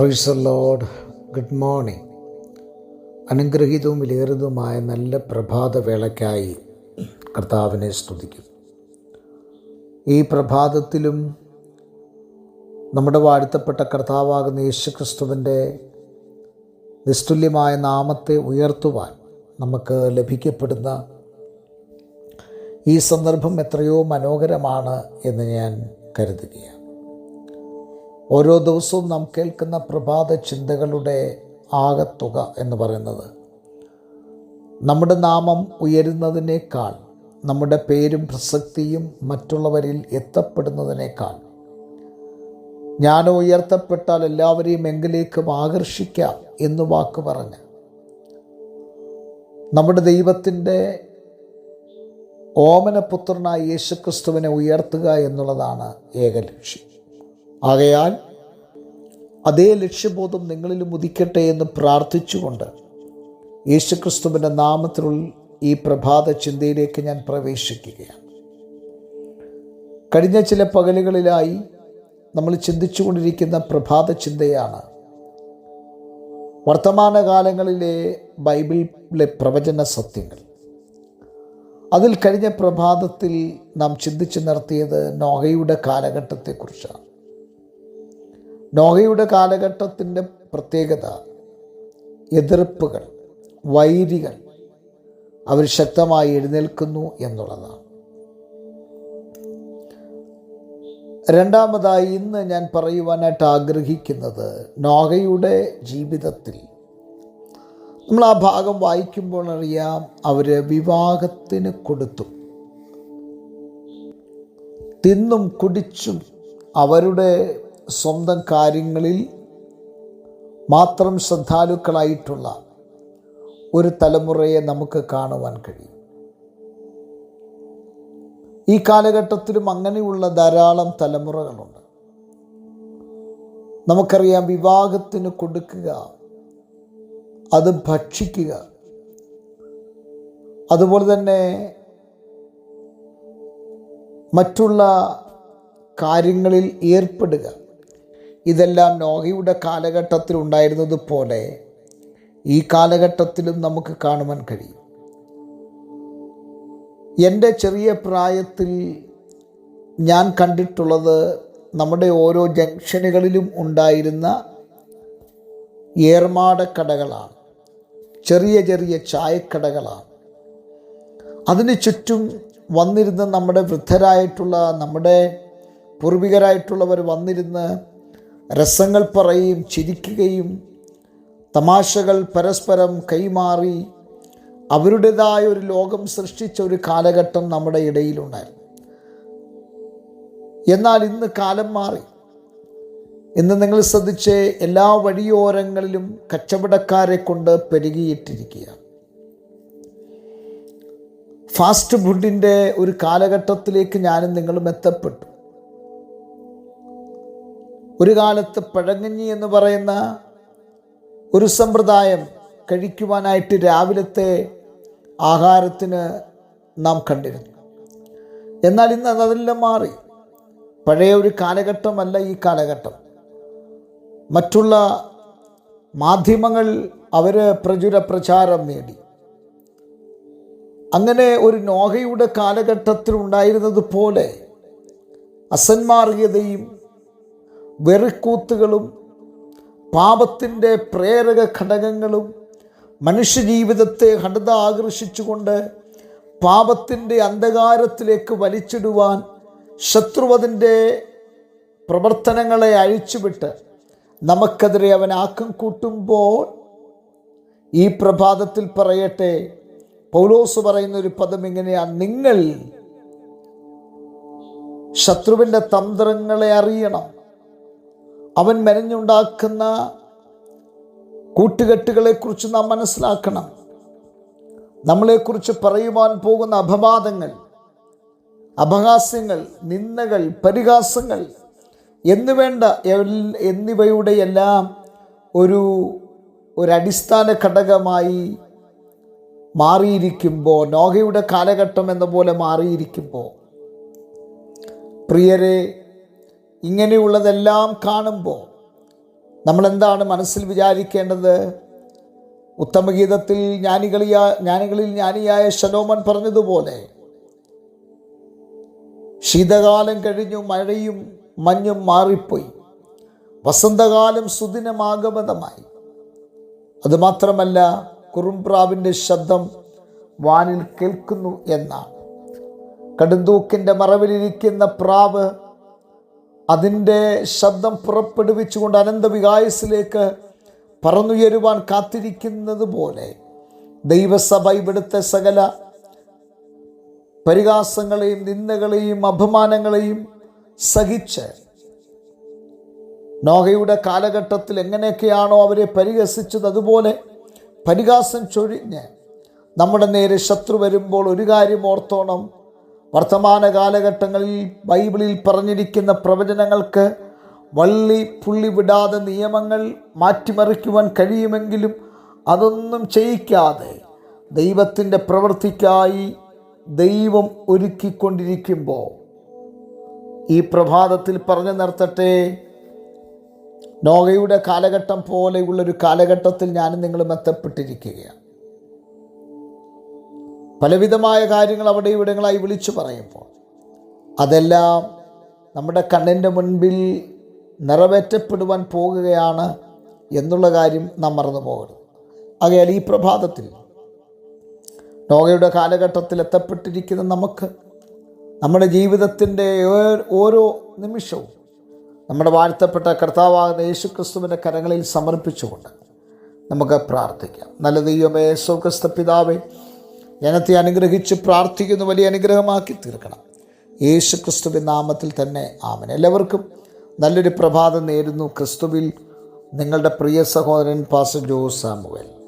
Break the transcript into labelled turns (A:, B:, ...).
A: Professor lord good morning അനുഗ്രഹീതവും വിലയേറിയതുമായ നല്ല പ്രഭാതവേളയ്ക്കായി കർത്താവിനെ സ്തുതിക്കും. ഈ പ്രഭാതത്തിലും നമ്മുടെ വാഴ്ത്തപ്പെട്ട കർത്താവാകുന്ന യേശുക്രിസ്തുവിന്റെ നിസ്തുല്യമായ നാമത്തെ ഉയർത്തുവാൻ നമുക്ക് ലഭിക്കപ്പെടുന്ന ഈ സന്ദർഭം എത്രയോ മനോഹരമാണ് എന്ന് ഞാൻ കരുതുകയാണ്. ഓരോ ദിവസവും നാം കേൾക്കുന്ന പ്രഭാത ചിന്തകളുടെ ആകത്തുക എന്ന് പറയുന്നത്. നമ്മുടെ നാമം ഉയരുന്നതിനേക്കാൾ നമ്മുടെ പേരും പ്രസക്തിയും മറ്റുള്ളവരിൽ എത്തപ്പെടുന്നതിനേക്കാൾ ഞാൻ ഉയർത്തപ്പെട്ടാൽ എല്ലാവരെയും എങ്കിലേക്കും ആകർഷിക്കാം എന്ന് വാക്ക് പറഞ്ഞ് നമ്മുടെ ദൈവത്തിന്റെ ഓമനപുത്രനായ യേശുക്രിസ്തുവിനെ ഉയർത്തുക എന്നുള്ളതാണ് ഏക ലക്ഷ്യം ആകയാൽ അതേ ലക്ഷ്യബോധം നിങ്ങളിലും ഉദിക്കട്ടെ എന്ന് പ്രാർത്ഥിച്ചുകൊണ്ട് യേശുക്രിസ്തുവിന്റെ നാമത്തിലുള്ള ഈ പ്രഭാത ചിന്തയിലേക്ക് ഞാൻ പ്രവേശിക്കുകയാണ്. കഴിഞ്ഞ ചില പകലുകളിലായി നമ്മൾ ചിന്തിച്ചുകൊണ്ടിരിക്കുന്ന പ്രഭാത ചിന്തയാണ് വർത്തമാനകാലങ്ങളിലെ ബൈബിളിലെ പ്രവചന സത്യങ്ങൾ. അതിൽ കഴിഞ്ഞ പ്രഭാതത്തിൽ നാം ചിന്തിച്ചു നിർത്തിയത് നോഹയുടെ കാലഘട്ടത്തെക്കുറിച്ചാണ്. നോഹയുടെ കാലഘട്ടത്തിന്റെ പ്രത്യേകത എതിർപ്പുകൾ വൈരികൾ അവർ ശക്തമായി എഴുന്നേൽക്കുന്നു എന്നുള്ളതാണ്. രണ്ടാമതായി ഇന്ന് ഞാൻ പറയുവാനായിട്ട് ആഗ്രഹിക്കുന്നത് നോഹയുടെ ജീവിതത്തിൽ നമ്മൾ ആ ഭാഗം വായിക്കുമ്പോൾ അറിയാം അവർ വിവാഹത്തിന് കൊടുത്തു. തിന്നും കുടിച്ചും അവരുടെ സ്വന്തം കാര്യങ്ങളിൽ മാത്രം ശ്രദ്ധാലുക്കളായിട്ടുള്ള ഒരു തലമുറയെ നമുക്ക് കാണുവാൻ കഴിയും. ഈ കാലഘട്ടത്തിലും അങ്ങനെയുള്ള ധാരാളം തലമുറകളുണ്ട്. നമുക്കറിയാം വിവാഹത്തിന് കൊടുക്കുക അത് ഭക്ഷിക്കുക അതുപോലെ തന്നെ മറ്റുള്ള കാര്യങ്ങളിൽ ഏർപ്പെടുക ഇതെല്ലാം നോഹയുടെ കാലഘട്ടത്തിൽ ഉണ്ടായിരുന്നത് പോലെ ഈ കാലഘട്ടത്തിലും നമുക്ക് കാണുവാൻ കഴിയും. എന്റെ ചെറിയ പ്രായത്തിൽ ഞാൻ കണ്ടിട്ടുള്ളത് നമ്മുടെ ഓരോ ജംഗ്ഷനുകളിലും ഉണ്ടായിരുന്ന ഏർമാടക്കടകളാണ് ചെറിയ ചെറിയ ചായക്കടകളാണ്. അതിന് ചുറ്റും വന്നിരുന്ന നമ്മുടെ വൃദ്ധരായിട്ടുള്ള നമ്മുടെ പൂർവികരായിട്ടുള്ളവർ വന്നിരുന്ന് രസങ്ങൾ പറയും ചിരിക്കുകയും തമാശകൾ പരസ്പരം കൈമാറി അവരുടേതായ ഒരു ലോകം സൃഷ്ടിച്ച ഒരു കാലഘട്ടം നമ്മുടെ ഇടയിലുണ്ടായിരുന്നു. എന്നാൽ ഇന്ന് കാലം മാറി. ഇന്ന് നിങ്ങൾ ശ്രദ്ധിച്ച് എല്ലാ വഴിയോരങ്ങളിലും കച്ചവടക്കാരെ കൊണ്ട് പെരുകിയിട്ടിരിക്കുകയാണ്. ഫാസ്റ്റ് ഫുഡിന്റെ ഒരു കാലഘട്ടത്തിലേക്ക് ഞാനും നിങ്ങളും എത്തപ്പെട്ടു. ഒരു കാലത്ത് പഴങ്ങഞ്ഞി എന്ന് പറയുന്ന ഒരു സമ്പ്രദായം കഴിക്കുവാനായിട്ട് രാവിലത്തെ ആഹാരത്തിന് നാം കണ്ടിരുന്നു. എന്നാൽ ഇന്ന് അതെല്ലാം മാറി. പഴയ ഒരു കാലഘട്ടമല്ല ഈ കാലഘട്ടം. മറ്റുള്ള മാധ്യമങ്ങൾ അവർ പ്രചുര പ്രചാരം നേടി. അങ്ങനെ ഒരു നോഹയുടെ കാലഘട്ടത്തിൽ ഉണ്ടായിരുന്നതുപോലെ അസന്മാർഗീയതയും വെറിക്കൂത്തുകളും പാപത്തിന്റെ പ്രേരക ഘടകങ്ങളും മനുഷ്യജീവിതത്തെ ഹഠത ആകർഷിച്ചുകൊണ്ട് പാപത്തിന്റെ അന്ധകാരത്തിലേക്ക് വലിച്ചിടുവാൻ ശത്രുവതിന്റെ പ്രവർത്തനങ്ങളെ അഴിച്ചുവിട്ട് നമുക്കെതിരെ അവൻ ആക്കം കൂട്ടുമ്പോൾ ഈ പ്രഭാതത്തിൽ പറയട്ടെ. പൗലോസ് പറയുന്ന ഒരു പദം ഇങ്ങനെയാണ് നിങ്ങൾ ശത്രുവിന്റെ തന്ത്രങ്ങളെ അറിയണം. അവൻ മെനഞ്ഞുണ്ടാക്കുന്ന കൂട്ടുകെട്ടുകളെക്കുറിച്ച് നാം മനസ്സിലാക്കണം. നമ്മളെക്കുറിച്ച് പറയുവാൻ പോകുന്ന അപവാദങ്ങൾ അപഹാസ്യങ്ങൾ നിന്ദകൾ പരിഹാസങ്ങൾ എന്നുവേണ്ട എന്നിവയുടെ എല്ലാം ഒരു ഒരടിസ്ഥാന ഘടകമായി മാറിയിരിക്കുമ്പോൾ നോഹയുടെ കാലഘട്ടം എന്ന പോലെ മാറിയിരിക്കുമ്പോൾ പ്രിയരെ ഇങ്ങനെയുള്ളതെല്ലാം കാണുമ്പോൾ നമ്മളെന്താണ് മനസ്സിൽ വിചാരിക്കേണ്ടത്? ഉത്തമഗീതത്തിൽ ജ്ഞാനികളിയ ജ്ഞാനികളിൽ ജ്ഞാനിയായ ശലോമൻ പറഞ്ഞതുപോലെ ശീതകാലം കഴിഞ്ഞു മഴയും മഞ്ഞും മാറിപ്പോയി. വസന്തകാലം സുദിനമാഗമതമായി അതുമാത്രമല്ല കുറുംപ്രാവിന്റെ ശബ്ദം വാനിൽ കേൾക്കുന്നു എന്നാണ്. കടുന്തൂക്കിന്റെ മറവിലിരിക്കുന്ന പ്രാവ് അതിന്റെ ശബ്ദം പുറപ്പെടുവിച്ചുകൊണ്ട് അനന്തവികായസിലേക്ക് പറന്നുയരുവാൻ കാത്തിരിക്കുന്നത് പോലെ ദൈവസഭ ഇവിടുത്തെ സകല പരിഹാസങ്ങളെയും നിന്ദകളെയും അപമാനങ്ങളെയും സഹിച്ച് നോഹയുടെ കാലഘട്ടത്തിൽ എങ്ങനെയൊക്കെയാണോ അവരെ പരിഹസിച്ചത് അതുപോലെ പരിഹാസം ചൊരിഞ്ഞ് നമ്മുടെ നേരെ ശത്രു വരുമ്പോൾ ഒരു കാര്യം ഓർത്തോണം. വർത്തമാന കാലഘട്ടങ്ങളിൽ ബൈബിളിൽ പറഞ്ഞിരിക്കുന്ന പ്രവചനങ്ങൾക്ക് വള്ളി പുള്ളി വിടാതെ നിയമങ്ങൾ മാറ്റിമറിക്കുവാൻ കഴിയുമെങ്കിലും അതൊന്നും ചെയ്യിക്കാതെ ദൈവത്തിന്റെ പ്രവൃത്തിക്കായി ദൈവം ഒരുക്കിക്കൊണ്ടിരിക്കുമ്പോൾ ഈ പ്രഭാതത്തിൽ പറഞ്ഞു നിർത്തട്ടെ. നോഗയുടെ കാലഘട്ടം പോലെയുള്ളൊരു കാലഘട്ടത്തിൽ ഞാനും നിങ്ങളും എത്തപ്പെട്ടിരിക്കുകയാണ്. പലവിധമായ കാര്യങ്ങൾ അവിടെ ഇവിടങ്ങളായി വിളിച്ചു പറയുമ്പോൾ അതെല്ലാം നമ്മുടെ കണ്ണിന്റെ മുൻപിൽ നിറവേറ്റപ്പെടുവാൻ പോകുകയാണ് എന്നുള്ള കാര്യം നാം മറന്നു പോകരുത്. ആകയാൽ ഈ പ്രഭാതത്തിൽ നോഗയുടെ കാലഘട്ടത്തിൽ എത്തപ്പെട്ടിരിക്കുന്ന നമുക്ക് നമ്മുടെ ജീവിതത്തിന്റെ ഓരോ നിമിഷവും നമ്മുടെ വാഴ്ത്തപ്പെട്ട കർത്താവാകുന്ന യേശു ക്രിസ്തുവിന്റെ കരങ്ങളിൽ സമർപ്പിച്ചുകൊണ്ട് നമുക്ക് പ്രാർത്ഥിക്കാം. നല്ല ദൈവമേ സ്വർഗസ്ഥ പിതാവേ ജനത്തെ അനുഗ്രഹിച്ച് പ്രാർത്ഥിക്കുന്നു വലിയ അനുഗ്രഹമാക്കി തീർക്കണം. യേശു ക്രിസ്തുവിൻ നാമത്തിൽ തന്നെ ആമൻ. എല്ലാവർക്കും നല്ലൊരു പ്രഭാതം നേരുന്നു. ക്രിസ്തുവിൽ നിങ്ങളുടെ പ്രിയ സഹോദരൻ പാസ ജോസ് സാമുവൽ.